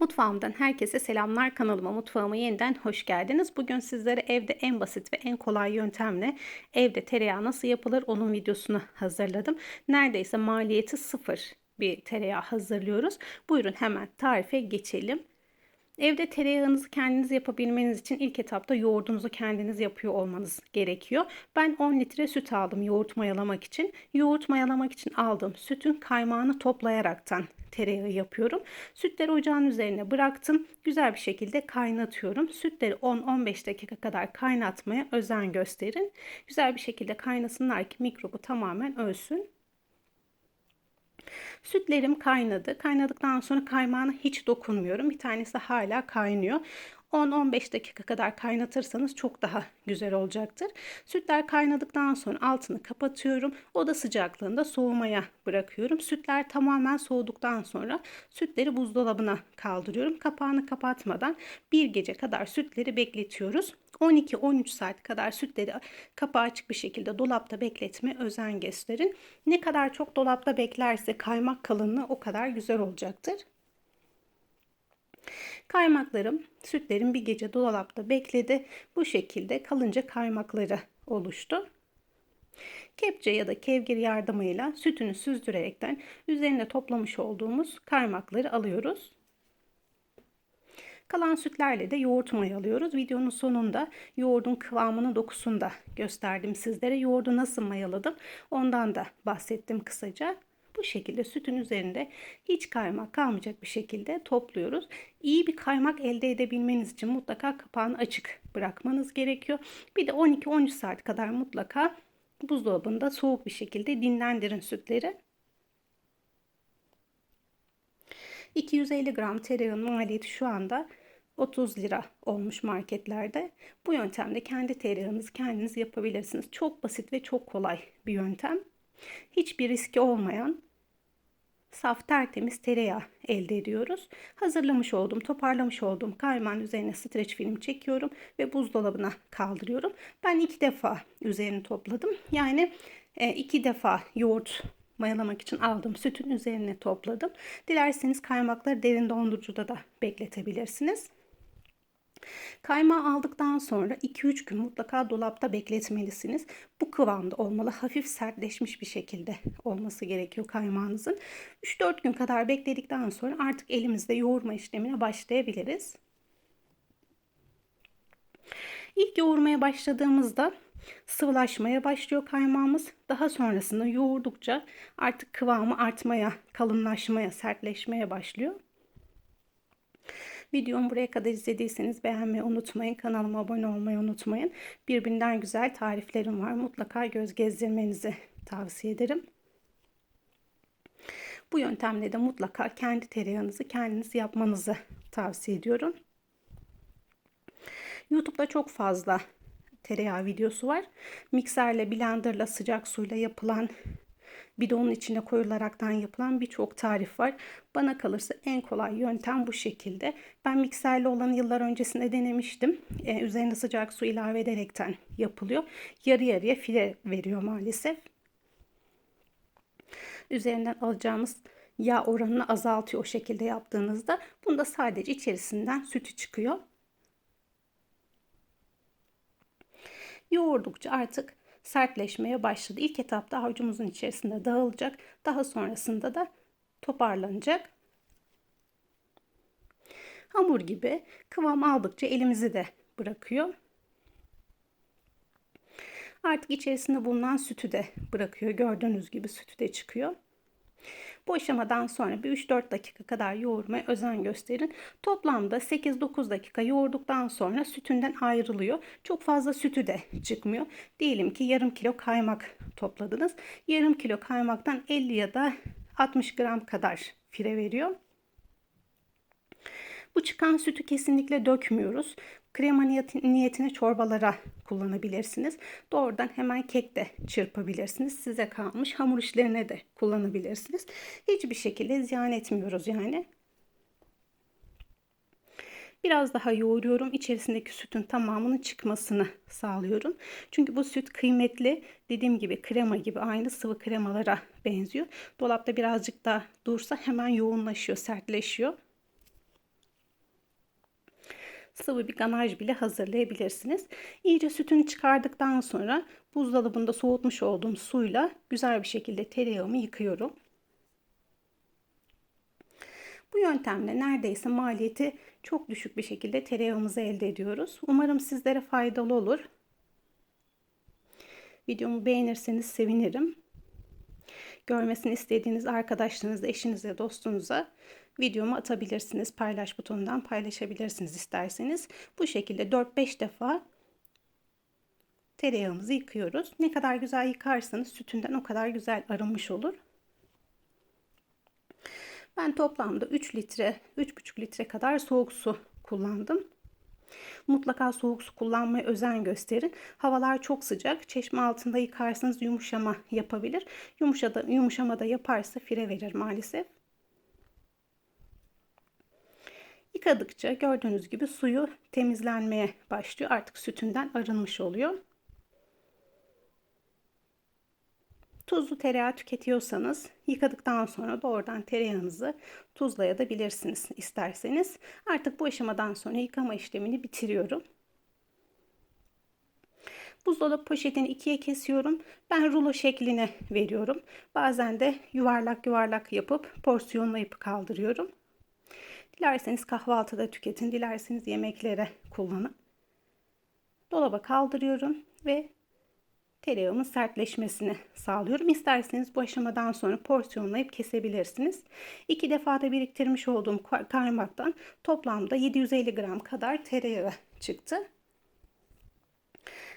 Mutfağımdan herkese selamlar. Kanalıma mutfağıma yeniden hoş geldiniz. Bugün sizlere evde en basit ve en kolay yöntemle evde tereyağı nasıl yapılır onun videosunu hazırladım. Neredeyse maliyeti sıfır bir tereyağı hazırlıyoruz. Buyurun hemen tarife geçelim. Evde tereyağınızı kendiniz yapabilmeniz için ilk etapta yoğurdunuzu kendiniz yapıyor olmanız gerekiyor. Ben 10 litre süt aldım yoğurt mayalamak için. Yoğurt mayalamak için aldığım sütün kaymağını toplayaraktan tereyağı yapıyorum. Sütleri ocağın üzerine bıraktım. Güzel bir şekilde kaynatıyorum. Sütleri 10-15 dakika kadar kaynatmaya özen gösterin. Güzel bir şekilde kaynasınlar ki mikrobu tamamen ölsün. Sütlerim kaynadı. Kaynadıktan sonra kaymağına hiç dokunmuyorum. Bir tanesi hala kaynıyor. 10-15 dakika kadar kaynatırsanız çok daha güzel olacaktır. Sütler kaynadıktan sonra altını kapatıyorum. Oda sıcaklığında soğumaya bırakıyorum. Sütler tamamen soğuduktan sonra sütleri buzdolabına kaldırıyorum. Kapağını kapatmadan bir gece kadar sütleri bekletiyoruz. 12-13 saat kadar sütleri kapağı açık bir şekilde dolapta bekletme özen gösterin. Ne kadar çok dolapta beklerse kaymak kalınlığı o kadar güzel olacaktır. Kaymaklarım, sütlerim bir gece dolapta bekledi. Bu şekilde kalınca kaymakları oluştu. Kepçe ya da kevgir yardımıyla sütünü süzdürerekten üzerine toplamış olduğumuz kaymakları alıyoruz. Kalan sütlerle de yoğurt mayalıyoruz. Videonun sonunda yoğurdun kıvamını dokusunu da gösterdim sizlere. Yoğurdu nasıl mayaladım ondan da bahsettim kısaca. Bu şekilde sütün üzerinde hiç kaymak kalmayacak bir şekilde topluyoruz. İyi bir kaymak elde edebilmeniz için mutlaka kapağını açık bırakmanız gerekiyor. Bir de 12-13 saat kadar mutlaka buzdolabında soğuk bir şekilde dinlendirin sütleri. 250 gram tereyağının maliyeti şu anda 30 lira olmuş marketlerde. Bu yöntemde kendi tereyağınızı kendiniz yapabilirsiniz. Çok basit ve çok kolay bir yöntem. Hiçbir riski olmayan saf tertemiz tereyağı elde ediyoruz. Hazırlamış olduğum, toparlamış olduğum kaymağın üzerine streç film çekiyorum ve buzdolabına kaldırıyorum. Ben iki defa üzerini topladım. Yani e, iki defa yoğurt mayalamak için aldığım sütün üzerine topladım. Dilerseniz kaymakları derin dondurucuda da bekletebilirsiniz. Kaymağı aldıktan sonra 2-3 gün mutlaka dolapta bekletmelisiniz. Bu kıvamda olmalı. Hafif sertleşmiş bir şekilde olması gerekiyor kaymağınızın. 3-4 gün kadar bekledikten sonra artık elimizde yoğurma işlemine başlayabiliriz. İlk yoğurmaya başladığımızda sıvılaşmaya başlıyor kaymağımız. Daha sonrasında yoğurdukça artık kıvamı artmaya, kalınlaşmaya, sertleşmeye başlıyor. Videomu buraya kadar izlediyseniz beğenmeyi unutmayın. Kanalıma abone olmayı unutmayın. Birbirinden güzel tariflerim var. Mutlaka göz gezdirmenizi tavsiye ederim. Bu yöntemle de mutlaka kendi tereyağınızı kendiniz yapmanızı tavsiye ediyorum. YouTube'da çok fazla tereyağı videosu var. Mikserle, blenderla, sıcak suyla yapılan bidonun içine koyularaktan yapılan birçok tarif var. Bana kalırsa en kolay yöntem bu şekilde. Ben mikserli olanı yıllar öncesinde denemiştim. Ee, üzerine sıcak su ilave ederekten yapılıyor. Yarı yarıya file veriyor maalesef. Üzerinden alacağımız yağ oranını azaltıyor o şekilde yaptığınızda. Bunda sadece içerisinden sütü çıkıyor. Yoğurdukça artık sertleşmeye başladı. İlk etapta avucumuzun içerisinde dağılacak. Daha sonrasında da toparlanacak. Hamur gibi kıvam aldıkça elimizi de bırakıyor. Artık içerisinde bulunan sütü de bırakıyor. Gördüğünüz gibi sütü de çıkıyor. Bu aşamadan sonra bir 3-4 dakika kadar yoğurmaya özen gösterin. Toplamda 8-9 dakika yoğurduktan sonra sütünden ayrılıyor. Çok fazla sütü de çıkmıyor. Diyelim ki yarım kilo kaymak topladınız. Yarım kilo kaymaktan 50 ya da 60 gram kadar fire veriyor. Bu çıkan sütü kesinlikle dökmüyoruz. Krema niyetine çorbalara kullanabilirsiniz. Doğrudan hemen kek de çırpabilirsiniz. Size kalmış hamur işlerine de kullanabilirsiniz. Hiçbir şekilde ziyan etmiyoruz yani. Biraz daha yoğuruyorum. İçerisindeki sütün tamamının çıkmasını sağlıyorum. Çünkü bu süt kıymetli. Dediğim gibi krema gibi aynı sıvı kremalara benziyor. Dolapta birazcık daha dursa hemen yoğunlaşıyor, sertleşiyor. Sıvı bir ganaj bile hazırlayabilirsiniz. İyice sütünü çıkardıktan sonra buzdolabında soğutmuş olduğum suyla güzel bir şekilde tereyağımı yıkıyorum. Bu yöntemle neredeyse maliyeti çok düşük bir şekilde tereyağımızı elde ediyoruz. Umarım sizlere faydalı olur. Videomu beğenirseniz sevinirim. Görmesini istediğiniz arkadaşlarınızla, eşinize, dostunuza videomu atabilirsiniz. Paylaş butonundan paylaşabilirsiniz isterseniz. Bu şekilde 4-5 defa tereyağımızı yıkıyoruz. Ne kadar güzel yıkarsanız sütünden o kadar güzel arınmış olur. Ben toplamda 3 litre, 3,5 litre kadar soğuk su kullandım. Mutlaka soğuk su kullanmaya özen gösterin. Havalar çok sıcak. Çeşme altında yıkarsanız yumuşama yapabilir. Yumuşada, yumuşama da yaparsa fire verir maalesef. Yıkadıkça gördüğünüz gibi suyu temizlenmeye başlıyor. Artık sütünden arınmış oluyor. Tuzlu tereyağı tüketiyorsanız yıkadıktan sonra doğrudan tereyağınızı tuzlayabilirsiniz isterseniz. Artık bu aşamadan sonra yıkama işlemini bitiriyorum. Buzdolabı poşetini ikiye kesiyorum. Ben rulo şekline veriyorum. Bazen de yuvarlak yuvarlak yapıp porsiyonlayıp kaldırıyorum. Dilerseniz kahvaltıda tüketin, dilerseniz yemeklere kullanın. Dolaba kaldırıyorum ve tereyağımın sertleşmesini sağlıyorum. İsterseniz bu aşamadan sonra porsiyonlayıp kesebilirsiniz. İki defada biriktirmiş olduğum kaymaktan toplamda 750 gram kadar tereyağı çıktı.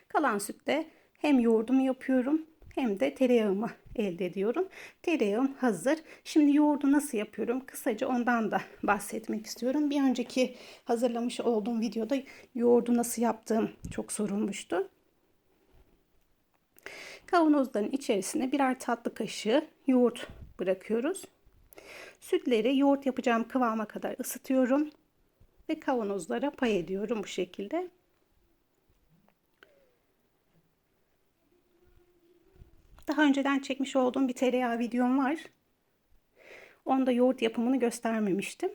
Kalan sütte hem yoğurdumu yapıyorum hem de tereyağımı elde ediyorum. Tereyağım hazır. Şimdi yoğurdu nasıl yapıyorum? Kısaca ondan da bahsetmek istiyorum. Bir önceki hazırlamış olduğum videoda yoğurdu nasıl yaptığım çok sorulmuştu. Kavanozların içerisine birer tatlı kaşığı yoğurt bırakıyoruz. Sütleri yoğurt yapacağım kıvama kadar ısıtıyorum ve kavanozlara pay ediyorum bu şekilde. Daha önceden çekmiş olduğum bir tereyağı videom var. Onda yoğurt yapımını göstermemiştim.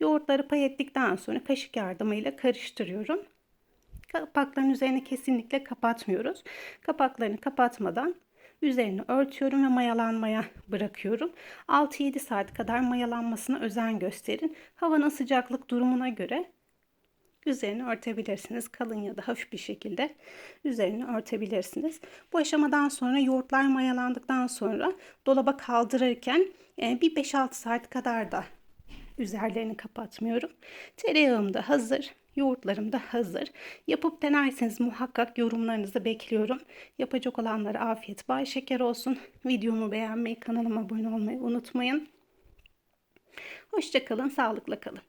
Yoğurtları pay ettikten sonra kaşık yardımıyla karıştırıyorum. Kapakların üzerine kesinlikle kapatmıyoruz. Kapaklarını kapatmadan üzerini örtüyorum ve mayalanmaya bırakıyorum. 6-7 saat kadar mayalanmasına özen gösterin. Havanın sıcaklık durumuna göre üzerini örtebilirsiniz. Kalın ya da hafif bir şekilde üzerini örtebilirsiniz. Bu aşamadan sonra yoğurtlar mayalandıktan sonra dolaba kaldırırken e, bir 5-6 saat kadar da üzerlerini kapatmıyorum. Tereyağım da hazır. Yoğurtlarım da hazır. Yapıp denerseniz muhakkak yorumlarınızı bekliyorum. Yapacak olanlara afiyet bay şeker olsun. Videomu beğenmeyi, kanalıma abone olmayı unutmayın. Hoşçakalın, sağlıkla kalın.